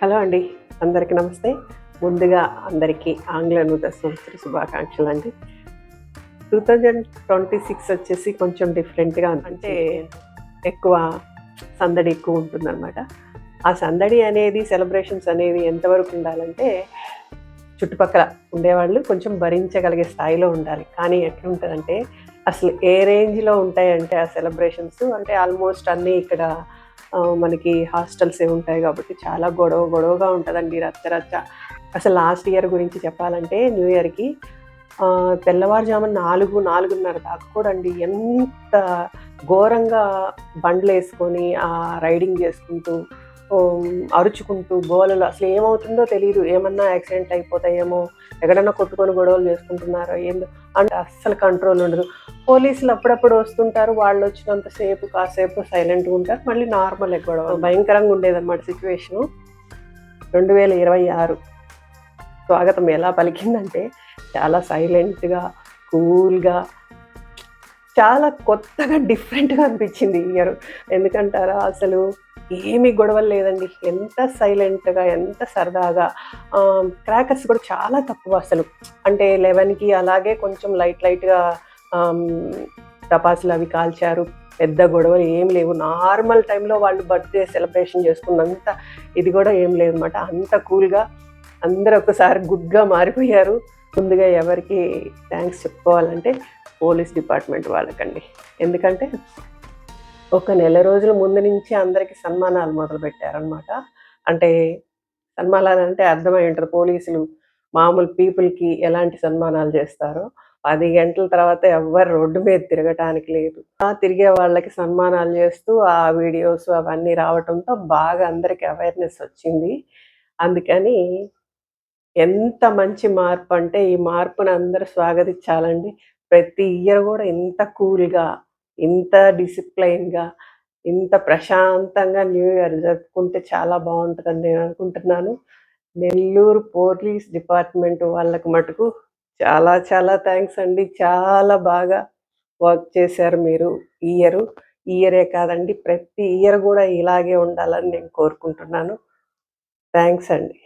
Hello అండి అందరికీ నమస్తే. ముందుగా అందరికీ ఆంగ్ల నూతన సంవత్సర శుభాకాంక్షలు అండి. టూ థౌజండ్ ట్వంటీ సిక్స్ వచ్చేసి కొంచెం డిఫరెంట్గా అంటే ఎక్కువ సందడి ఎక్కువ ఉంటుందన్నమాట. ఆ సందడి అనేది సెలబ్రేషన్స్ అనేది ఎంతవరకు ఉండాలంటే చుట్టుపక్కల ఉండేవాళ్ళు కొంచెం భరించగలిగే స్థాయిలో ఉండాలి. కానీ ఎట్లుంటుందంటే అసలు ఏ రేంజ్లో ఉంటాయంటే ఆ సెలబ్రేషన్స్ అంటే ఆల్మోస్ట్ అన్నీ ఇక్కడ మనకి హాస్టల్స్ ఏ ఉంటాయి కాబట్టి చాలా గొడవ గొడవగా ఉంటుందండి రచ్చ రచ్చ. అసలు లాస్ట్ ఇయర్ గురించి చెప్పాలంటే న్యూ ఇయర్కి తెల్లవారుజామున నాలుగు నాలుగున్నర దాకా కూడా అండి ఎంత ఘోరంగా బండ్లు వేసుకొని ఆ రైడింగ్ చేసుకుంటూ అరుచుకుంటూ గోలలో అసలు ఏమవుతుందో తెలియదు ఏమన్నా యాక్సిడెంట్ అయిపోతాయేమో ఎక్కడన్నా కొట్టుకొని గొడవలు చేసుకుంటున్నారో ఏందో అంటే అస్సలు కంట్రోల్ ఉండదు. పోలీసులు అప్పుడప్పుడు వస్తుంటారు వాళ్ళు వచ్చినంత సేపు కాసేపు సైలెంట్గా ఉంటారు. మళ్ళీ నార్మల్ గొడవ భయంకరంగా ఉండేదన్నమాట సిచ్యువేషను. రెండు వేల ఇరవై ఆరు స్వాగతం ఎలా పలికిందంటే చాలా సైలెంట్గా కూల్గా చాలా కొత్తగా డిఫరెంట్గా అనిపించింది ఇయర్. ఎందుకంటారా అసలు ఏమీ గొడవలు లేదండి. ఎంత సైలెంట్గా ఎంత సరదాగా. క్రాకర్స్ కూడా చాలా తక్కువ అసలు. అంటే లెవెన్కి అలాగే కొంచెం లైట్ లైట్గా టపాసులు అవి కాల్చారు పెద్ద గొడవలు ఏం లేవు. నార్మల్ టైంలో వాళ్ళు బర్త్డే సెలబ్రేషన్ చేసుకున్నంత ఇది కూడా ఏం లేదు అనమాట అంత కూల్గా అందరూ ఒకసారి గుడ్గా మారిపోయారు. ముందుగా ఎవరికి థ్యాంక్స్ చెప్పుకోవాలంటే పోలీస్ డిపార్ట్మెంట్ వాళ్ళకండి. ఎందుకంటే ఒక నెల రోజుల ముందు నుంచి అందరికీ సన్మానాలు మొదలుపెట్టారనమాట అంటే సన్మానాలు అంటే అర్థమై ఉంటారు పోలీసులు మామూలు పీపుల్కి ఎలాంటి సన్మానాలు చేస్తారో పది గంటల తర్వాత ఎవ్వరు రోడ్డు మీద తిరగటానికి లేదు. ఆ తిరిగే వాళ్ళకి సన్మానాలు చేస్తూ ఆ వీడియోస్ అవన్నీ రావటంతో బాగా అందరికి అవేర్నెస్ వచ్చింది. అందుకని ఎంత మంచి మార్పు అంటే ఈ మార్పుని అందరూ స్వాగతించాలండి. ప్రతి ఇయర్ కూడా ఇంత కూల్గా ఇంత డిసిప్లైన్గా ఇంత ప్రశాంతంగా న్యూ ఇయర్ జరుపుకుంటే చాలా బాగుంటుందని నేను అనుకుంటున్నాను. నెల్లూరు పోలీస్ డిపార్ట్మెంట్ వాళ్ళకు మటుకు చాలా చాలా థ్యాంక్స్ అండి. చాలా బాగా వర్క్ చేశారు మీరు ఈ ఇయర్. ఇయరే కాదండి ప్రతి ఇయర్ కూడా ఇలాగే ఉండాలని నేను కోరుకుంటున్నాను. థ్యాంక్స్ అండి.